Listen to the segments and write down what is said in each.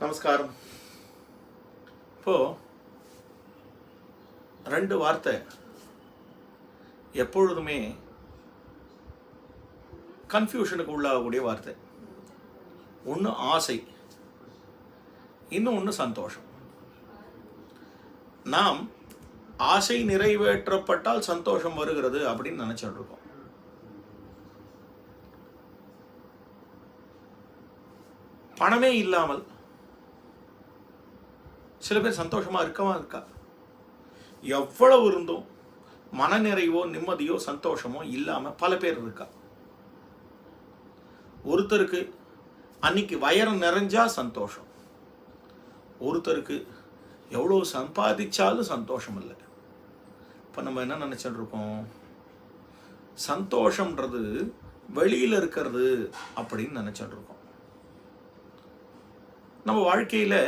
நமஸ்காரம். இப்போ ரெண்டு வார்த்தை எப்பொழுதுமே கன்ஃபியூஷனுக்கு உள்ளாகக்கூடிய வார்த்தை. ஒன்று ஆசை இன்னும் ஒன்று சந்தோஷம். நாம் ஆசை நிறைவேற்றப்பட்டால் சந்தோஷம் வருகிறது அப்படின்னு நினச்சிட்டு இருக்கோம் பணமே இல்லாமல் சில பேர் சந்தோஷமா இருக்கவா இருக்கா? எவ்வளவு இருந்தும் மனநிறைவோ நிம்மதியோ சந்தோஷமோ இல்லாமல் பல பேர் இருக்கா? ஒருத்தருக்கு அன்னைக்கு வயறு நிறைஞ்சா சந்தோஷம். ஒருத்தருக்கு எவ்வளோ சம்பாதிச்சாலும் சந்தோஷம் இல்லை. இப்போ நம்ம என்ன நினச்சிட்டு இருக்கோம் சந்தோஷம்ன்றது வெளியில் இருக்கிறது அப்படின்னு நினச்சிட்டு இருக்கோம் நம்ம வாழ்க்கையில்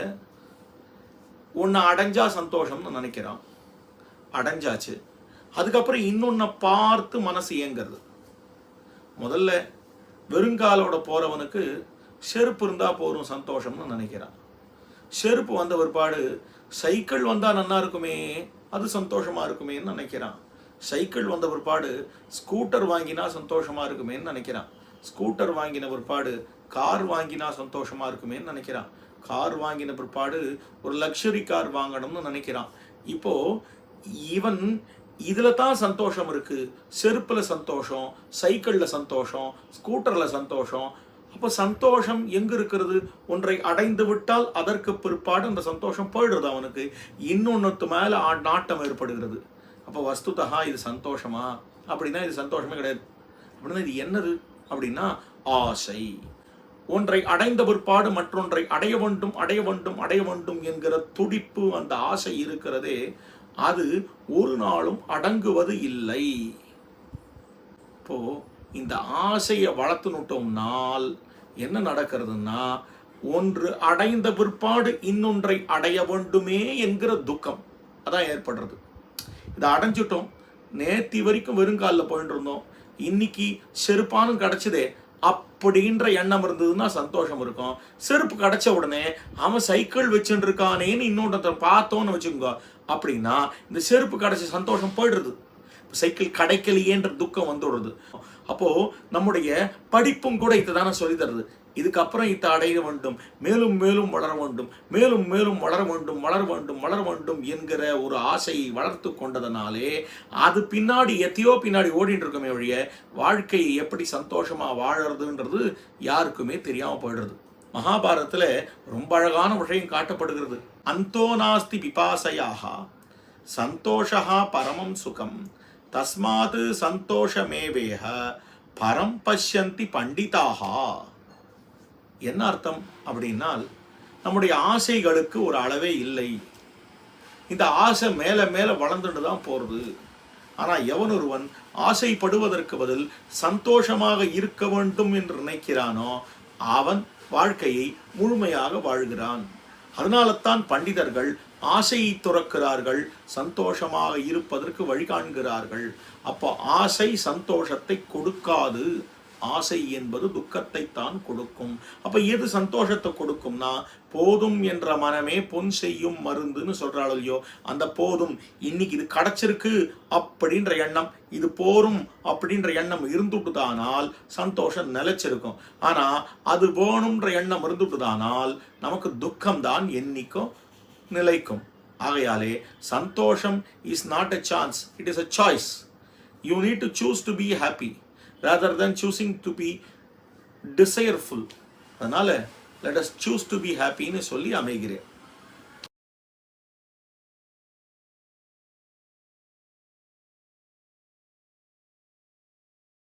ஒன்று அடைஞ்சா சந்தோஷம்னு நினைக்கிறான். அடைஞ்சாச்சு. அதுக்கப்புறம் இன்னொன்னை பார்த்து மனசு இயங்கிறது. முதல்ல வெறுங்காலோட போகிறவனுக்கு செருப்பு இருந்தால் போதும் சந்தோஷம்னு நினைக்கிறான். செருப்பு வந்த பிற்பாடு சைக்கிள் வந்தால் நல்லா இருக்குமே அது சந்தோஷமாக இருக்குமேன்னு நினைக்கிறான். சைக்கிள் வந்த பிற்பாடு ஸ்கூட்டர் வாங்கினா சந்தோஷமாக இருக்குமேன்னு நினைக்கிறான். ஸ்கூட்டர் வாங்கின பிற்பாடு கார் வாங்கினா சந்தோஷமாக இருக்குமேன்னு நினைக்கிறான். கார் வாங்கின பிற்பாடு ஒரு லக்ஸரி கார் வாங்கணும்னு நினைக்கிறான். இப்போது இவன் இதில் தான் சந்தோஷம் இருக்குது செருப்பில் சந்தோஷம் சைக்கிளில் சந்தோஷம் ஸ்கூட்டரில் சந்தோஷம். அப்போ சந்தோஷம் எங்கே இருக்கிறது? ஒன்றை அடைந்து விட்டால் அதற்கு பிற்பாடு அந்த சந்தோஷம் போயிடுறது அவனுக்கு. இன்னொன்றுத்து மேலே ஆ- நாட்டம் ஏற்படுகிறது. அப்போ வஸ்துதா இது சந்தோஷமா? அப்படின்னா இது சந்தோஷமே கிடையாது. அப்படின்னா இது என்னது? அப்படின்னா ஆசை. ஒன்றை அடைந்த பிற்பாடு மற்றொன்றை அடைய வேண்டும் அடைய வேண்டும் அடைய வேண்டும் என்கிற துடிப்பு அந்த ஆசை இருக்கிறதே அது ஒரு நாளும் அடங்குவது இல்லை. இப்போ இந்த ஆசையை வளர்த்துனுட்டோம்னால் என்ன நடக்கிறதுன்னா ஒன்று அடைந்த பிற்பாடு இன்னொன்றை அடைய வேண்டுமே என்கிற துக்கம். அதான் ஏற்படுறது. இதை அடைஞ்சிட்டோம். நேத்தி வரைக்கும் வெறுங்காலில் போயிட்டு இருந்தோம் இன்னைக்கு செருப்பானும் கிடைச்சதே. அப்படின்ற எண்ணம் இருந்ததுன்னா சந்தோஷம் இருக்கும். செருப்பு கிடச்ச உடனே அவன் சைக்கிள் வச்சுட்டு இருக்கானேன்னு இன்னொருத்த பார்த்தோன்னு வச்சுக்கோங்க. அப்படின்னா இந்த செருப்பு கிடச்ச சந்தோஷம் போயிடுறது. சைக்கிள் கிடைக்கலையேன்ற துக்கம் வந்துடுறது. அப்போ நம்முடைய படிப்பும் கூட இதை தானே சொல்லி தருது. இதுக்கப்புறம் இதை அடைய வேண்டும். மேலும் மேலும் வளர வேண்டும். மேலும் மேலும் வளர வேண்டும் வளர வேண்டும் வளர வேண்டும் என்கிற ஒரு ஆசையை வளர்த்து கொண்டதனாலே அது பின்னாடி எத்தையோ பின்னாடி ஓடிட்டு இருக்கமே ஒழிய வாழ்க்கையை எப்படி சந்தோஷமா வாழறதுன்றது யாருக்குமே தெரியாம போயிடுறது. மகாபாரதத்துல ரொம்ப அழகான விஷயம் காட்டப்படுகிறது. அந்தோனாஸ்தி பிபாசையாக சந்தோஷா பரமம் சுகம் தஸ்மாத் சந்தோஷமேவேக பரம் பசியந்தி பண்டிதாகா என்ன அர்த்தம் அப்படின்னால் நம்முடைய ஆசைகளுக்கு ஒரு அளவே இல்லை. இந்த ஆசை மேலே மேலே வளர்ந்துட்டு தான் போகிறது ஆனால் எவன் ஒருவன் ஆசைப்படுவதற்கு பதில் சந்தோஷமாக இருக்க வேண்டும் என்று நினைக்கிறானோ அவன் வாழ்க்கையை முழுமையாக வாழ்கிறான். அதனால்தான் பண்டிதர்கள் ஆசையை துறக்கிறார்கள் சந்தோஷமாக இருப்பதற்கு வழி காண்கிறார்கள். அப்போ ஆசை சந்தோஷத்தை கொடுக்காது. ஆசை என்பது துக்கத்தை தான் கொடுக்கும். அப்ப எது சந்தோஷத்தை கொடுக்கும்னா போதும் என்ற மனமே பொன் செய்யும் மருந்துன்னு சொல்றாள் இல்லையோ அந்த போதும் இன்னைக்கு இது கிடைச்சிருக்கு அப்படின்ற எண்ணம் இது போரும் அப்படின்ற எண்ணம் இருந்துட்டுதானால் சந்தோஷம் நிலைச்சிருக்கும். ஆனா அது வேணும்ன்ற எண்ணம் இருந்துட்டுதானால் நமக்கு துக்கம் தான் என்னைக்கும் நிலைக்கும். ஆகையாலே சந்தோஷம் is not a chance it is a choice you need to choose to be happy rather than choosing to be desireful அதனால் let us choose to be ஹாப்பின்னு சொல்லி அமைகிறேன்